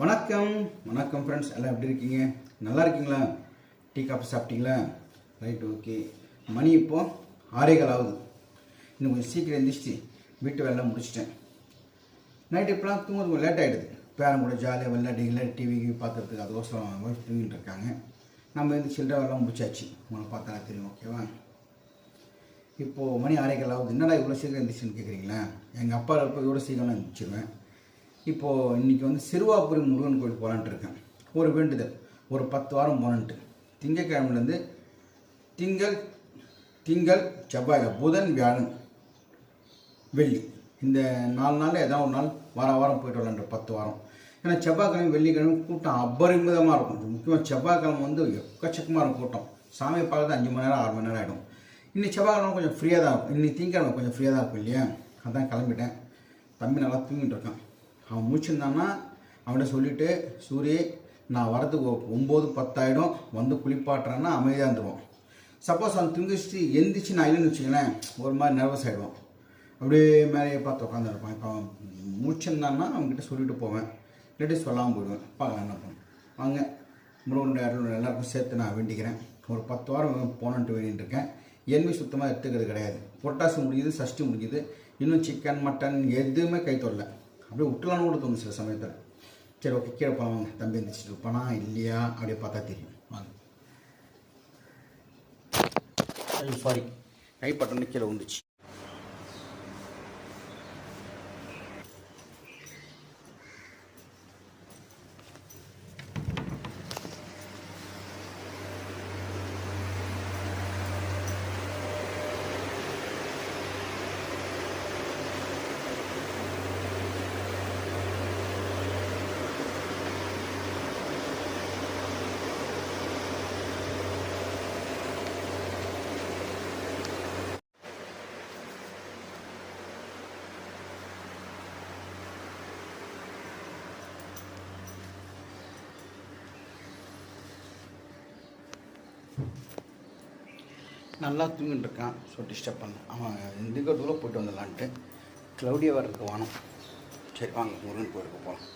வணக்கம். வணக்கம் ஃப்ரெண்ட்ஸ் எல்லாம் எப்படி இருக்கீங்க? நல்லா இருக்கீங்களா? டீ காஃபி சாப்பிட்டீங்களா? Right okay. மணி இப்போது ஆறேகால் ஆகுது. இன்னும் கொஞ்சம் சீக்கிரம் எழுந்திரிச்சு வீட்டு வேலை முடிச்சிட்டேன். நைட் இப்போலாம் தூங்குறது கொஞ்சம் லேட் ஆகிடுது பேரன் கூட ஜாலியாக விளையாடிங்கள டிவி பார்க்குறதுக்கு அது ஒய்ஃப் தூங்கிட்டு இருக்காங்க. நம்ம வந்து சில்லறை வேலை முடிச்சாச்சு. உங்களை பார்த்தா தெரியும் ஓகேவா இப்போது மணி ஆறேகால் ஆகுது. என்னடா இவ்வளோ சீக்கிரம் எழுந்திரிச்சுன்னு கேட்குறீங்களா எங்கள் அப்பா இப்போ இவ்வளோ சீக்கிரம் எந்திரிச்சிருவேன்? இப்போது இன்றைக்கி வந்து சிறுவாபுரி முருகன் கோயில் போகலான்ட்டு இருக்கேன். ஒரு வேண்டுதல். ஒரு பத்து வாரம் போனன்ட்டு திங்கக்கிழமைலேருந்து திங்கள் திங்கள் செவ்வாய் புதன் வியாழன் வெள்ளி. இந்த நாலு நாளில் ஏதாவது ஒரு நாள் வார வாரம் போயிட்டு வரலான்ற பத்து வாரம். ஏன்னா செவ்வாய்க்கிழமை வெள்ளிக்கிழமை கூட்டம் அபரிமிதமாக இருக்கும். முக்கியமாக செவ்வாய்க்கிழமை வந்து எக்கச்சக்கமாக இருக்கும் கூட்டம். சாமியை பார்க்கறது அஞ்சு மணி நேரம் ஆறு மணி நேரம் ஆகிடும் இன்னைக்கு செவ்வாய்க்கிழமை கொஞ்சம் ஃப்ரீயாக தான் இருக்கும் இன்னைக்கு திங்கக்கிழமை கொஞ்சம் ஃப்ரீயாக தான் இருக்கும் இல்லையா? அதான் கிளம்பிட்டேன். தம்பி நல்லா தூங்கிட்டு இருக்கான். அவன் முடிச்சிருந்தான்னா அவன்கிட்ட சொல்லிவிட்டு சூரிய நான் வரதுக்கு ஒம்பது பத்தாயிடும். வந்து குளிப்பாட்டுறேன்னா அமைதியாக இருந்துருவான் சப்போஸ் அவன் தூங்கிச்சு எந்திரிச்சு நான் இல்லைன்னு வச்சுக்கலேன் ஒரு மாதிரி நர்வஸ் ஆகிடுவான் அப்படியே மேலேயே பார்த்து உட்காந்துருப்பான் இப்போ அவன் முடிச்சிருந்தான்னா அவன்கிட்ட சொல்லிட்டு போவேன். இல்லாட்டி சொல்லாமல் போயிடுவேன். பார்க்கலாம் என்ன பண்ணுவேன்? வாங்க முருகனுடைய அருள் எல்லாருக்கும் சேர்த்து நான் வேண்டிக்கிறேன். ஒரு பத்து வாரம் போனன்ட்டு வேண்டிட்டு இருக்கேன். சுத்தமாக எடுத்துக்கிறது கிடையாது. புரட்டாசி முடியுது சஷ்டி முடியுது இன்னும் சிக்கன் மட்டன் எதுவுமே கை தொடல. அப்படியே விட்டுலான்னு கூட தோணும் சில சமயத்தில். சரி ஓகே கீழே போவாங்க தம்பி எந்திரிச்சிட்டு இருப்பானா. இல்லையா? அப்படியே பார்த்தா தெரியும். வாங்க. சாரி கை பட்டன்னு கீழே விழுந்துச்சு நல்லா தூங்கிட்டு இருக்கான் ஸோ டிஸ்டர்ப் பண்ண. அவன் எந்திரிக்கிறதுக்குள்ளே போயிட்டு வந்துடலான்ட்டு. க்ளவுடியாக வர்றதுக்கு வானம். சரி வாங்க முருகன் கோயிலுக்கு போகலாம்.